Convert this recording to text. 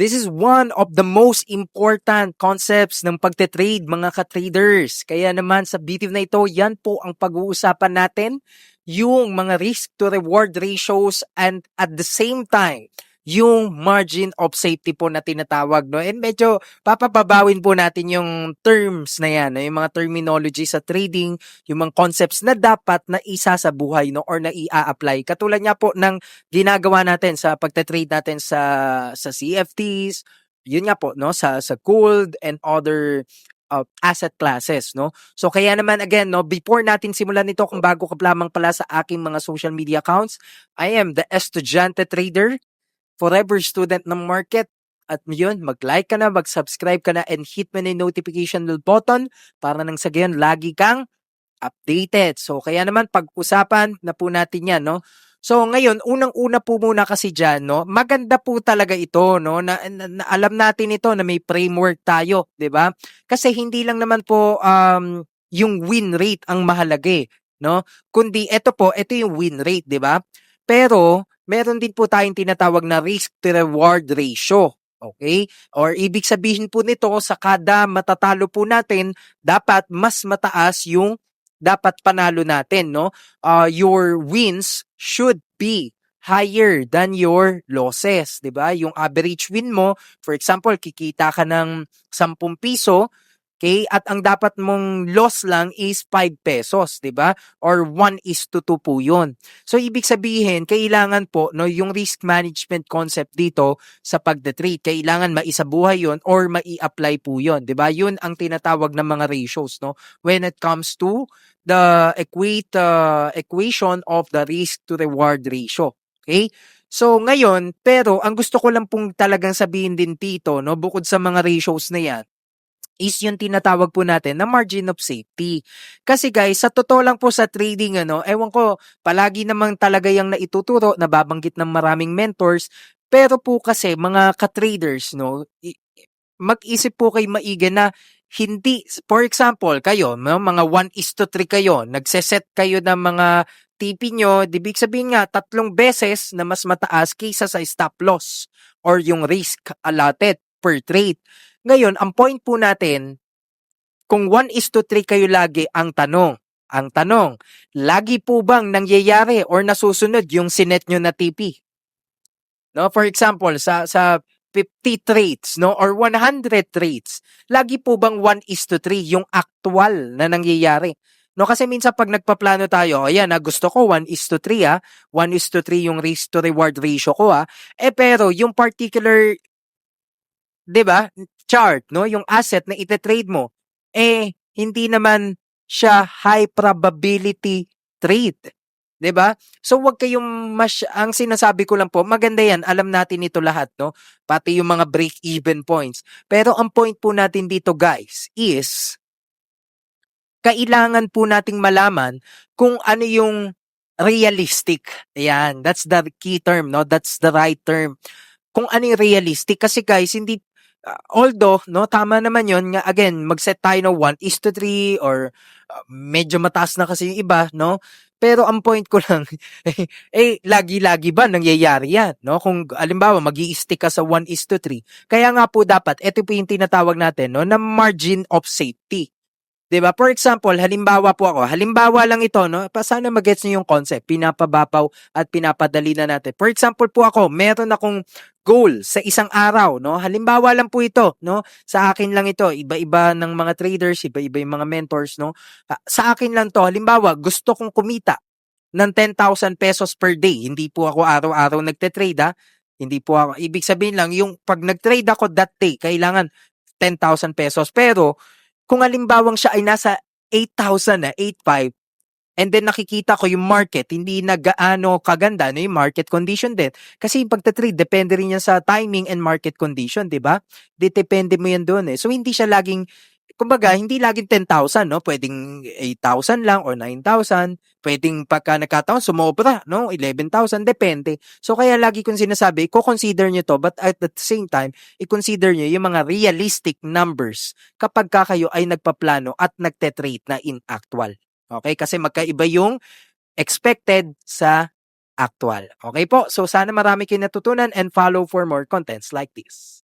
This is one of the most important concepts ng pagte-trade mga ka-traders. Kaya naman sa video na ito, yan po ang pag-uusapan natin, yung mga risk to reward ratios and at the same time, yung margin of safety po na tinatawag. No? And medyo papapabawin po natin yung terms na yan, no? yung mga terminology sa trading, yung mga concepts na dapat na isa sa buhay no? or na i-apply. Katulad nga po ng ginagawa natin sa pagte-trade natin sa sa CFTs, yun nga po no sa sa gold and other uh, asset classes no. So kaya naman again no before natin simulan ito kung bago ka lamang pala sa aking mga social media accounts, I am the Estudiante Trader, forever student ng market. At yun, mag-like ka na, mag-subscribe ka na, and hit mo na yung notification bell button para nang sa gayon, lagi kang updated. So, kaya naman, pag-usapan na po natin yan, no? So, ngayon, unang-una po muna kasi dyan, no? Maganda po talaga ito, no? Na, na, na alam natin ito na may framework tayo, di ba? Kasi hindi lang naman po um, yung win rate ang mahalaga, eh, no? Kundi, ito po, ito yung win rate, di ba? Pero, meron din po tayong tinatawag na risk to reward ratio. Okay? Or ibig sabihin po nito, sa kada matatalo po natin, dapat mas mataas yung dapat panalo natin, no? Uh, your wins should be higher than your losses, 'di ba? Yung average win mo, for example, kikita ka ng 10 piso, Okay? At ang dapat mong loss lang is 5 pesos, 'di ba? Or 1 is to 2 po 'yun. So ibig sabihin, kailangan po no yung risk management concept dito sa pagde-trade, kailangan maisabuhay 'yon or mai-apply po 'yon, 'di ba? 'Yun ang tinatawag ng mga ratios no when it comes to the equate uh, equation of the risk to reward ratio. Okay? So ngayon, pero ang gusto ko lang pong talagang sabihin din dito, no, bukod sa mga ratios na 'yan, is yung tinatawag po natin na margin of safety. Kasi guys, sa totoo lang po sa trading, ano, ewan ko, palagi namang talaga yung naituturo, nababanggit ng maraming mentors, pero po kasi mga ka-traders, no, mag-isip po kay maiga na hindi, for example, kayo, mga 1 is to 3 kayo, nagseset kayo ng mga TP nyo, ibig sabihin nga, tatlong beses na mas mataas kaysa sa stop loss or yung risk allotted per trade. Ngayon, ang point po natin, kung 1 is to 3 kayo lagi ang tanong, ang tanong, lagi po bang nangyayari or nasusunod yung sinet nyo na TP? No, for example, sa sa 50 trades, no, or 100 trades, lagi po bang 1 is to 3 yung actual na nangyayari? No, kasi minsan pag nagpaplano tayo, ayan, na gusto ko 1 is to 3 ah, 1 is to 3 yung risk to reward ratio ko ah, eh pero yung particular 'di ba, chart, no, yung asset na ite-trade mo, eh hindi naman siya high probability trade. 'Di ba? So wag kayong mas ang sinasabi ko lang po, maganda 'yan, alam natin ito lahat, no? Pati yung mga break even points. Pero ang point po natin dito, guys, is kailangan po nating malaman kung ano yung realistic. Ayan, that's the key term, no? That's the right term. Kung ano yung realistic kasi guys, hindi uh, although, no, tama naman yon nga, again, mag-set tayo ng 1 is to 3 or uh, medyo mataas na kasi yung iba, no? Pero ang point ko lang, eh, lagi-lagi ba nangyayari yan, no? Kung, alimbawa, mag stick ka sa 1 is to 3. Kaya nga po dapat, ito po yung tinatawag natin, no, na margin of safety. 'Di ba? For example, halimbawa po ako, halimbawa lang ito, no? Pa sana magets niyo yung concept, pinapababaw at pinapadali na natin. For example po ako, meron akong goal sa isang araw, no? Halimbawa lang po ito, no? Sa akin lang ito, iba-iba ng mga traders, iba-iba yung mga mentors, no? Sa akin lang to, halimbawa, gusto kong kumita ng 10,000 pesos per day. Hindi po ako araw-araw nagte-trade, ha? Hindi po ako, ibig sabihin lang, yung pag nag-trade ako that day, kailangan 10,000 pesos. Pero, kung alimbawang siya ay nasa 8,000 na, 8,500, and then nakikita ko yung market, hindi na gaano kaganda, no, yung market condition din. Kasi yung pagtatrade, depende rin yan sa timing and market condition, di ba? Depende mo yan doon eh. So, hindi siya laging kumbaga, hindi laging 10,000, no? Pwedeng 8,000 lang or 9,000. Pwedeng pagka nagkataon, sumobra, no? 11,000, depende. So, kaya lagi kong sinasabi, ko-consider nyo to, but at the same time, i-consider nyo yung mga realistic numbers kapag ka kayo ay nagpaplano at nagte-trade na in actual. Okay? Kasi magkaiba yung expected sa actual. Okay po? So, sana marami kayo natutunan and follow for more contents like this.